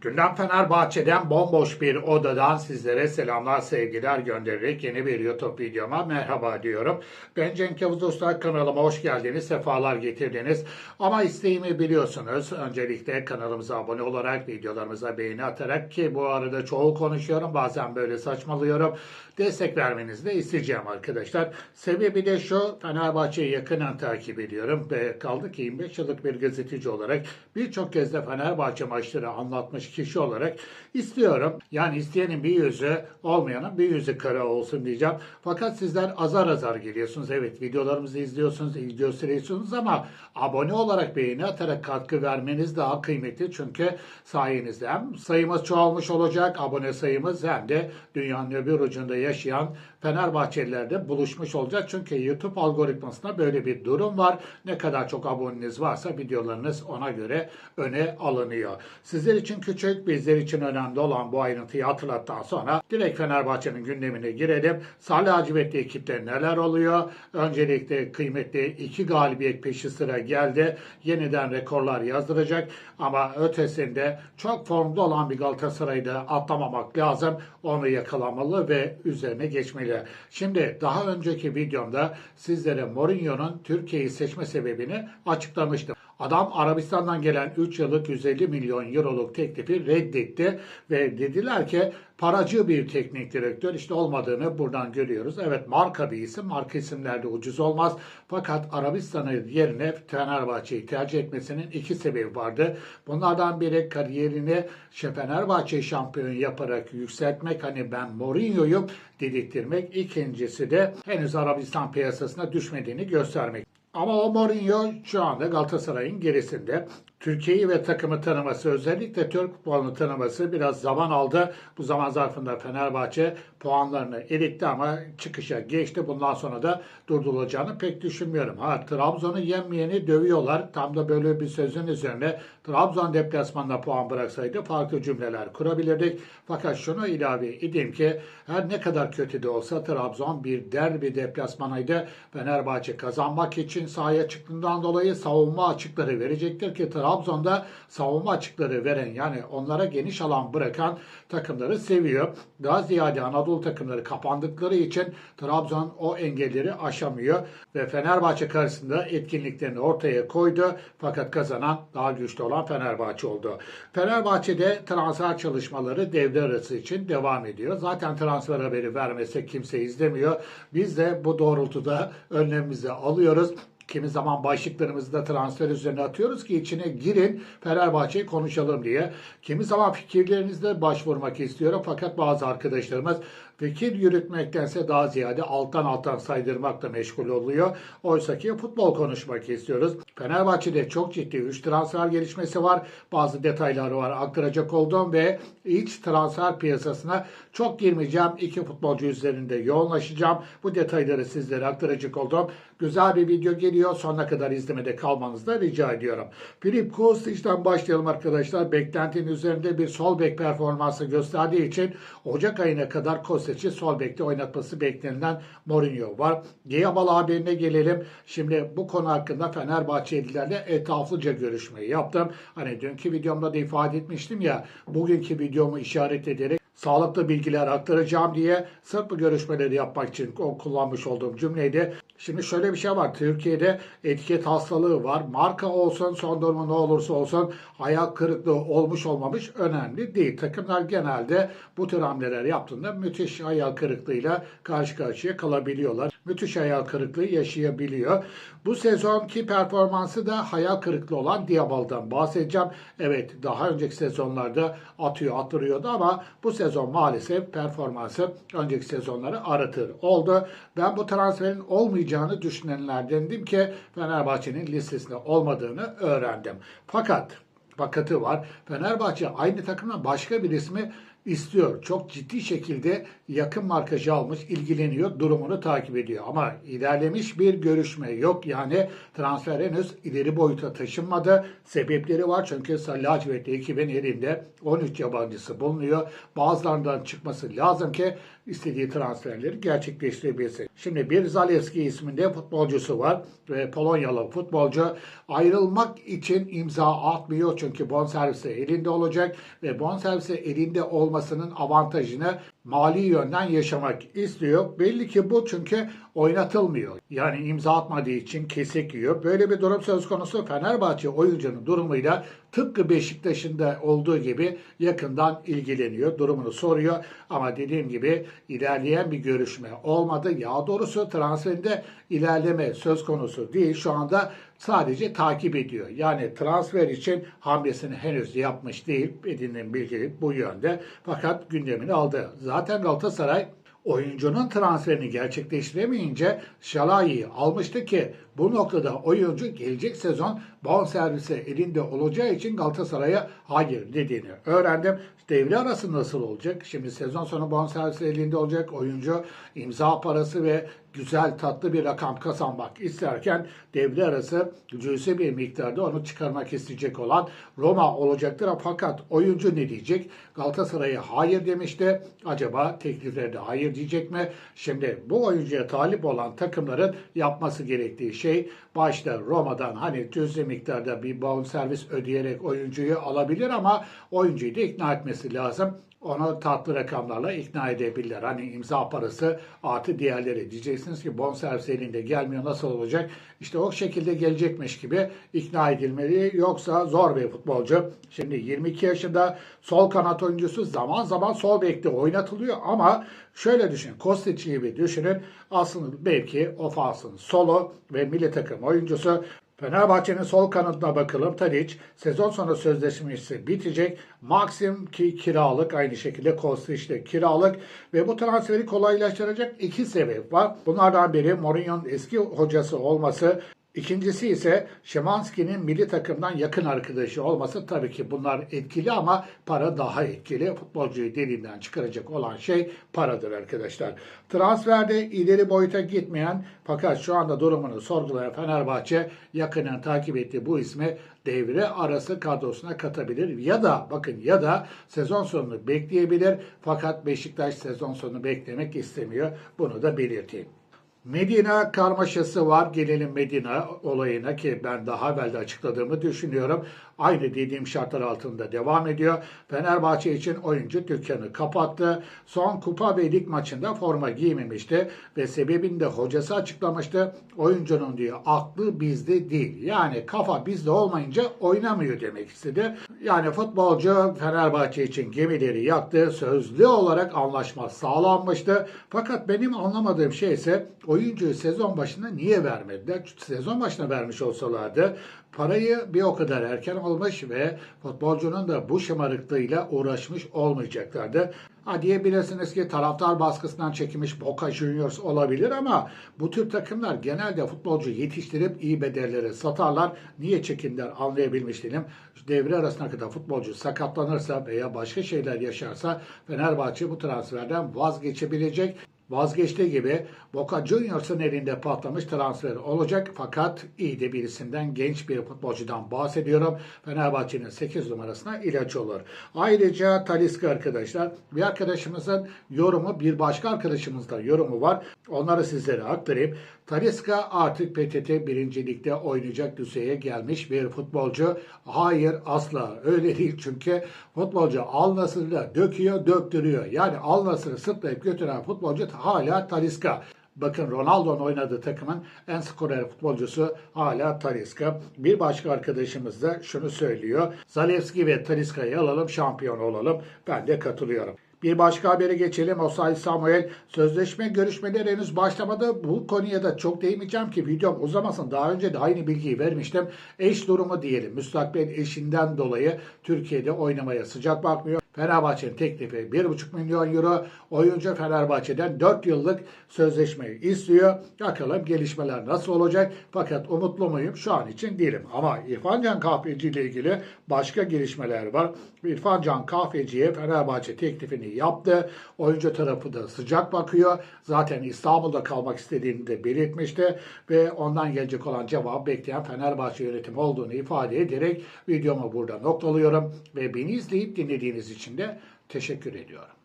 Gündem Fenerbahçe'den bomboş bir odadan sizlere selamlar, sevgiler göndererek yeni bir YouTube videoma merhaba diyorum. Ben Cenk Yavuz Usta kanalıma hoş geldiniz, sefalar getirdiniz. Ama isteğimi biliyorsunuz. Öncelikle kanalımıza abone olarak, videolarımıza beğeni atarak ki bu arada çoğu konuşuyorum, bazen böyle saçmalıyorum. Destek vermenizi de isteyeceğim arkadaşlar. Sebebi de şu, Fenerbahçe'yi yakından takip ediyorum ve kaldı ki 25 yıllık bir gazeteci olarak birçok kez de Fenerbahçe maçları anlatmış kişi olarak istiyorum. Yani isteyenin bir yüzü, olmayanın bir yüzü kara olsun diyeceğim. Fakat sizler azar azar geliyorsunuz. Evet videolarımızı izliyorsunuz, gösteriyorsunuz ama abone olarak beğeni atarak katkı vermeniz daha kıymetli. Çünkü sayenizde hem sayımız çoğalmış olacak, abone sayımız hem de dünyanın öbür ucunda yaşayan Fenerbahçeliler buluşmuş olacak. Çünkü YouTube algoritmasında böyle bir durum var. Ne kadar çok aboneniz varsa videolarınız ona göre öne alınıyor. Sizler için küçük, bizler için önemli olan bu ayrıntıyı hatırlattıktan sonra direkt Fenerbahçe'nin gündemine girelim. Salih Hacivetli ekipte neler oluyor? Öncelikle kıymetli iki galibiyet peşi sıra geldi. Yeniden rekorlar yazdıracak ama ötesinde çok formda olan bir Galatasaray'ı da atlamamak lazım. Onu yakalamalı ve üzerine geçmeli. Şimdi daha önceki videomda sizlere Mourinho'nun Türkiye'yi seçme sebebini açıklamıştım. Adam Arabistan'dan gelen 3 yıllık 150 milyon euroluk teklifi reddetti ve dediler ki paracı bir teknik direktör işte olmadığını buradan görüyoruz. Evet marka bir isim. Marka isimlerde ucuz olmaz. Fakat Arabistan'ı yerine Fenerbahçe'yi tercih etmesinin iki sebebi vardı. Bunlardan biri kariyerini Fenerbahçe şampiyon yaparak yükseltmek. Hani ben Mourinho'yum dedirtmek. İkincisi de henüz Arabistan piyasasına düşmediğini göstermek. Ama o Mourinho şu anda Galatasaray'ın gerisinde. Türkiye'yi ve takımı tanıması, özellikle Türk futbolunu tanıması biraz zaman aldı. Bu zaman zarfında Fenerbahçe puanlarını eritti ama çıkışa geçti. Bundan sonra da durdurulacağını pek düşünmüyorum. Ha Trabzon'u yenmeyeni dövüyorlar. Tam da böyle bir sözün üzerine Trabzon deplasmanında puan bıraksaydı farklı cümleler kurabilirdik. Fakat şunu ilave edeyim ki her ne kadar kötü de olsa Trabzon bir derbi deplasmanıydı. Fenerbahçe kazanmak için sahaya çıktığından dolayı savunma açıkları verecektir ki Trabzon'da savunma açıkları veren yani onlara geniş alan bırakan takımları seviyor. Daha ziyade Anadolu takımları kapandıkları için Trabzon o engelleri aşamıyor ve Fenerbahçe karşısında etkinliklerini ortaya koydu. Fakat kazanan daha güçlü olan Fenerbahçe oldu. Fenerbahçe'de transfer çalışmaları devre arası için devam ediyor. Zaten transfer haberi vermesek kimse izlemiyor. Biz de bu doğrultuda önlemimizi alıyoruz. Kimi zaman başlıklarımızı da transfer üzerine atıyoruz ki içine girin Fenerbahçe'yi konuşalım diye. Kimi zaman fikirlerinizde başvurmak istiyorum fakat bazı arkadaşlarımız fikir yürütmektense daha ziyade alttan alttan saydırmakla meşgul oluyor. Oysa ki futbol konuşmak istiyoruz. Fenerbahçe'de çok ciddi 3 transfer gelişmesi var. Bazı detayları var aktaracak olduğum ve iç transfer piyasasına çok girmeyeceğim. İki futbolcu üzerinde yoğunlaşacağım. Bu detayları sizlere aktaracak olduğum güzel bir video geliyor. Sonuna kadar izlemede kalmanızı da rica ediyorum. Filip Kostic'den başlayalım arkadaşlar. Beklentinin üzerinde bir sol bek performansı gösterdiği için Ocak ayına kadar Kostic'i sol bekte oynatması beklenilen Mourinho var. Giyabal haberine gelelim. Şimdi bu konu hakkında Fenerbahçelilerle etraflıca görüşmeyi yaptım. Hani dünkü videomda da ifade etmiştim ya bugünkü videomu işaret ederek sağlıklı bilgiler aktaracağım diye sırf bu görüşmeleri yapmak için kullanmış olduğum cümleydi. Şimdi şöyle bir şey var. Türkiye'de etiket hastalığı var. Marka olsun, son durumu ne olursa olsun hayal kırıklığı olmuş olmamış önemli değil. Takımlar genelde bu tür hamleler yaptığında müthiş hayal kırıklığıyla karşı karşıya kalabiliyorlar. Müthiş hayal kırıklığı yaşayabiliyor. Bu sezonki performansı da hayal kırıklığı olan Diabal'dan bahsedeceğim. Evet daha önceki sezonlarda atıyor attırıyordu ama bu sezon maalesef performansı önceki sezonları aratır oldu. Ben bu transferin olmayacağını düşünenlerdendim ki Fenerbahçe'nin listesinde olmadığını öğrendim. Fakat fakatı var. Fenerbahçe aynı takımda başka bir ismi istiyor. Çok ciddi şekilde yakın markajı almış, ilgileniyor, durumunu takip ediyor. Ama ilerlemiş bir görüşme yok. Yani transfer henüz ileri boyuta taşınmadı. Sebepleri var çünkü Sarı Lacivertli ekibin elinde 13 yabancısı bulunuyor. Bazılarından çıkması lazım ki istediği transferleri gerçekleştirebilsin. Şimdi bir Zalewski isminde futbolcusu var ve Polonyalı futbolcu ayrılmak için imza atmıyor çünkü bonservisi elinde olacak ve bonservisi elinde olmasının avantajını mali yönden yaşamak istiyor. Belli ki bu çünkü oynatılmıyor. Yani imza atmadığı için kesik yiyor. Böyle bir durum söz konusu Fenerbahçe oyuncunun durumuyla tıpkı Beşiktaş'ın da olduğu gibi yakından ilgileniyor. Durumunu soruyor. Ama dediğim gibi ilerleyen bir görüşme olmadı. Ya doğrusu transferinde ilerleme söz konusu değil. Şu anda sadece takip ediyor. Yani transfer için hamlesini henüz yapmış değil. Edinilen bilgi bu yönde. Fakat gündemini aldı. Zaten Galatasaray oyuncunun transferini gerçekleştiremeyince Şalay'ı almıştı ki bu noktada oyuncu gelecek sezon bonservisi elinde olacağı için Galatasaray'a hayır dediğini öğrendim. Devre arası nasıl olacak? Şimdi sezon sonu bonservisi elinde olacak. Oyuncu imza parası ve güzel tatlı bir rakam kazanmak isterken devre arası cüzi bir miktarda onu çıkarmak isteyecek olan Roma olacaktır. Fakat oyuncu ne diyecek? Galatasaray'a hayır demişti. Acaba tekliflerde hayır diyecek mi? Şimdi bu oyuncuya talip olan takımların yapması gerektiği şey başta Roma'dan hani cüzi miktarda bir bonservis ödeyerek oyuncuyu alabilir ama oyuncuyu da ikna etmesi lazım onu tatlı rakamlarla ikna edebilirler. Hani imza parası artı diğerleri. Diyeceksiniz ki bonservis elinde gelmiyor nasıl olacak? İşte o şekilde gelecekmiş gibi ikna edilmeli. Yoksa zor bir futbolcu. Şimdi 22 yaşında sol kanat oyuncusu zaman zaman sol bekte oynatılıyor ama şöyle düşün. Kostić gibi düşünün. Aslında belki ofansın solu ve milli takım oyuncusu Fenerbahçe'nin sol kanadına bakalım. Tadic sezon sonu sözleşmesi bitecek. Maxim ki kiralık aynı şekilde Kostić de kiralık ve bu transferi kolaylaştıracak iki sebep var. Bunlardan biri Mourinho'nun eski hocası olması İkincisi ise Şimanski'nin milli takımdan yakın arkadaşı olması tabii ki bunlar etkili ama para daha etkili. Futbolcuyu deliğinden çıkaracak olan şey paradır arkadaşlar. Transferde ileri boyuta gitmeyen fakat şu anda durumunu sorgulayan Fenerbahçe yakından takip ettiği bu ismi devre arası kadrosuna katabilir ya da bakın ya da sezon sonunu bekleyebilir fakat Beşiktaş sezon sonunu beklemek istemiyor. Bunu da belirteyim. Medina karmaşası var. Gelelim Medina olayına ki ben daha evvel de açıkladığımı düşünüyorum. Aynı dediğim şartlar altında devam ediyor. Fenerbahçe için oyuncu dükkanı kapattı. Son kupa ve lig maçında forma giymemişti ve sebebini de hocası açıklamıştı. Oyuncunun diyor aklı bizde değil. Yani kafa bizde olmayınca oynamıyor demek istedi. Yani futbolcu Fenerbahçe için gemileri yaktı. Sözlü olarak anlaşma sağlanmıştı. Fakat benim anlamadığım şey ise oyuncuyu sezon başında niye vermediler? Sezon başına vermiş olsalardı parayı bir o kadar erken almış ve futbolcunun da bu şımarıklığıyla uğraşmış olmayacaklardı. Ha diyebilirsiniz ki taraftar baskısından çekilmiş Boca Juniors olabilir ama bu tür takımlar genelde futbolcu yetiştirip iyi bedellere satarlar. Niye çekinler anlayabilmiş değilim. Devre arasına kadar futbolcu sakatlanırsa veya başka şeyler yaşarsa Fenerbahçe bu transferden vazgeçebilecek vazgeçtiği gibi Boca Juniors'ın elinde patlamış transfer olacak. Fakat iyi de birisinden genç bir futbolcudan bahsediyorum. Fenerbahçe'nin 8 numarasına ilaç olur. Ayrıca Taliska arkadaşlar bir arkadaşımızın yorumu bir başka arkadaşımızın da yorumu var. Onları sizlere aktarayım. Taliska artık PTT birincilikte oynayacak düzeye gelmiş bir futbolcu. Hayır asla öyle değil çünkü futbolcu Al Nassr'da döküyor döktürüyor. Yani Al Nassr'ı sırtlayıp götüren futbolcu hala Taliska. Bakın Ronaldo'nun oynadığı takımın en skorer futbolcusu hala Talisca. Bir başka arkadaşımız da şunu söylüyor. Zalewski ve Talisca'yı alalım şampiyon olalım. Ben de katılıyorum. Bir başka habere geçelim. Osay Samuel sözleşme görüşmeleri henüz başlamadı. Bu konuya da çok değinmeyeceğim ki videom uzamasın. Daha önce de aynı bilgiyi vermiştim. Eş durumu diyelim. Müstakbel eşinden dolayı Türkiye'de oynamaya sıcak bakmıyor. Fenerbahçe'nin teklifi 1,5 milyon euro. Oyuncu Fenerbahçe'den 4 yıllık sözleşmeyi istiyor. Bakalım gelişmeler nasıl olacak? Fakat umutlu muyum? Şu an için değilim. Ama İrfan Can Kahveci ile ilgili başka gelişmeler var. İrfan Can Kahveci'ye Fenerbahçe teklifini yaptı. Oyuncu tarafı da sıcak bakıyor. Zaten İstanbul'da kalmak istediğini de belirtmişti. Ve ondan gelecek olan cevap bekleyen Fenerbahçe yönetimi olduğunu ifade ederek videomu burada noktalıyorum. Ve beni izleyip dinlediğiniz için de teşekkür ediyorum.